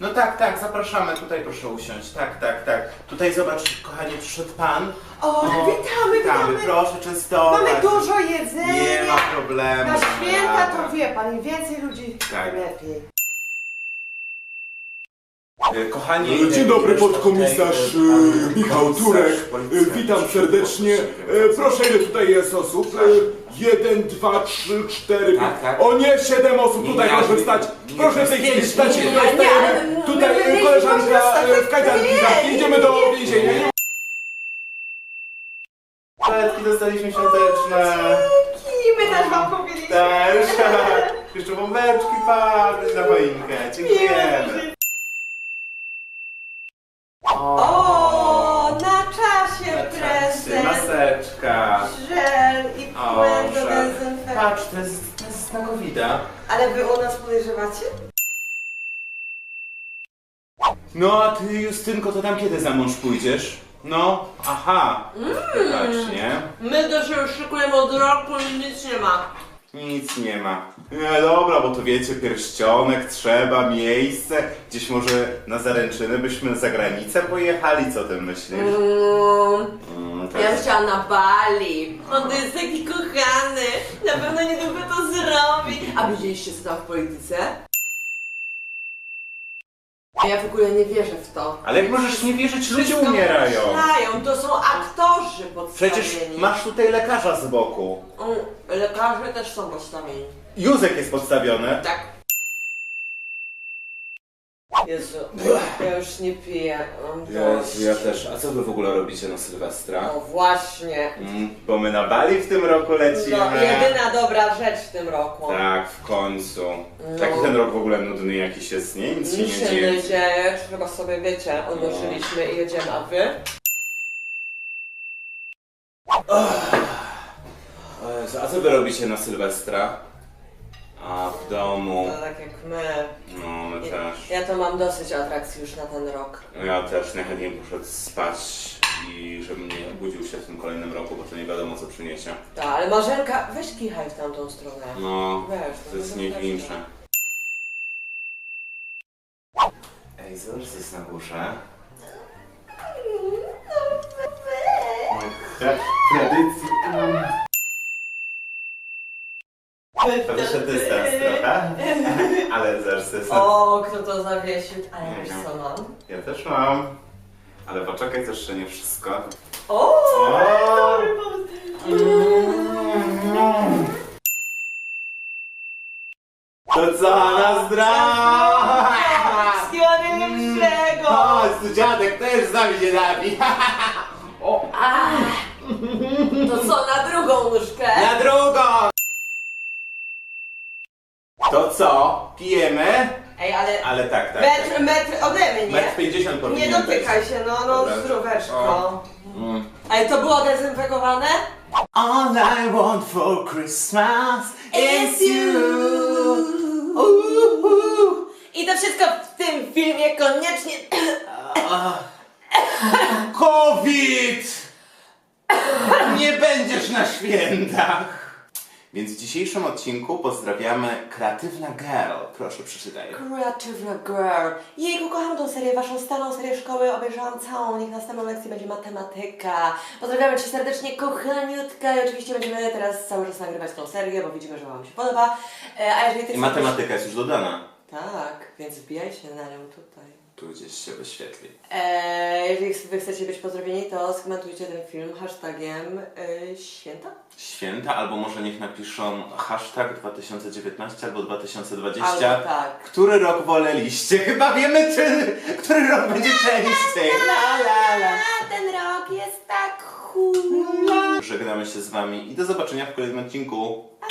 No tak, tak, zapraszamy, tutaj proszę usiąść. Tak, tak, tak. Tutaj zobacz, kochanie, przyszedł pan. O, witamy, witamy. Proszę częstować. Mamy dużo jedzenia. Nie ma problemu. Na święta to wie pan, im więcej ludzi, Tak. tym lepiej. Kochani... Dzień e, dobry, już podkomisarz e, e, Michał Turek. E, Witam serdecznie. E, Proszę, ile tutaj jest osób? E, Jeden, dwa, trzy, cztery, Tak, pięć. tak. O nie, siedem osób Nie, tutaj nie, proszę nie, wstać. nie, Proszę w tej nie, chwili nie, wstać nie, i nie, tutaj nie, stajemy. nie, Tutaj nie, e, nie, koleżanka można wstać, e, w kajdankach. nie, nie, Idziemy do nie, więzienia. nie? Paletki dostaliśmy świąteczne. I my też wam kupiliśmy. Też. Jeszcze bombeczki, pan, na choinkę. Dziękujemy. Maseczka. Żel i płyn do żel. dezynfekcji. Patrz, to jest, to jest na COVID-a. Ale wy u nas podejrzewacie? No a ty, Justynko, to tam kiedy za mąż pójdziesz? No, aha. Patrz, nie? My to się szykujemy od roku i nic nie ma. Nic nie ma. Nie, dobra, bo to wiecie, pierścionek trzeba, miejsce. Gdzieś może na zaręczyny byśmy za granicę pojechali, co ty myślisz? Mm, Mm, ja bym tak. chciała na Bali. On to jest taki kochany. Na pewno niedługo to zrobi. A widzieliście co tam w polityce? Ja w ogóle nie wierzę w to. Ale jak możesz nie wierzyć, ludzie Wszystko umierają. wymyślają, To są aktorzy podstawieni. Przecież masz tutaj lekarza z boku. Lekarze też są podstawieni. Józek jest podstawiony. Tak. Jezu, ja już nie piję. Mam dość. też. A co wy w ogóle robicie na Sylwestra? No właśnie. Mm, bo my na Bali w tym roku lecimy. No, jedyna dobra rzecz w tym roku. Tak, w końcu. No. Taki ten rok w ogóle nudny jakiś jest, nie? Nic się Nic nie się dzieje. nie dzieje, chyba sobie wiecie, odłożyliśmy i jedziemy, a wy? O Jezu, A co wy robicie na Sylwestra? W domu. No tak jak my. No, my też. Ja to mam dosyć atrakcji już na ten rok. No ja też najchętniej poszedł spać i żebym nie obudził się w tym kolejnym roku, bo to nie wiadomo co przyniesie. Tak, ale Marzenka, weź kichaj w tamtą stronę. No, Weź, to jest no niewincze. Ej, zobacz co jest na górze. Tradycji. To wyszedł dystans trochę, ale zaraz. O, kto to zawiesił? A ja wiesz co mam? Ja też mam. Ale poczekaj, to jeszcze nie wszystko. O! O! To co, na zdrowie! Wszystkiego najlepszego! Chodź, tu dziadek też z nami się napi. O, To co, na drugą nóżkę? na drugą! To co, pijemy? Ej, ale Ale tak, tak. metr, tak. metr ode mnie, Metr nie? 50 powinien Nie dotykaj być. się, no, no, Dobra. zdróweczko. Mm. Ale to było dezynfekowane? All I want for Christmas is you. I to wszystko w tym filmie koniecznie... COVID! Nie będziesz na świętach! Więc w dzisiejszym odcinku pozdrawiamy Kreatywna Girl. Proszę przeczytaj. Kreatywna girl. Jejku, kocham tą serię, waszą starą serię szkoły, obejrzałam całą, niech następną lekcję będzie matematyka. Pozdrawiamy Cię serdecznie, kochaniutka i oczywiście będziemy teraz cały czas nagrywać tą serię, bo widzimy, że Wam się podoba. E, A jeżeli Ty I chcesz- matematyka jest już dodana. Tak, więc wbijaj się na nią tutaj. Tu gdzieś się wyświetli. E, jeżeli Wy chcecie być pozdrowieni, to skomentujcie ten film hashtagiem e, święta. Święta, albo może niech napiszą hashtag 2019 albo 2020. Albo tak. Który rok woleliście? Chyba wiemy, czy, który rok będzie częściej. La, la, la. A ten rok jest tak chuj. Żegnamy się z Wami i do zobaczenia w kolejnym odcinku. Pa.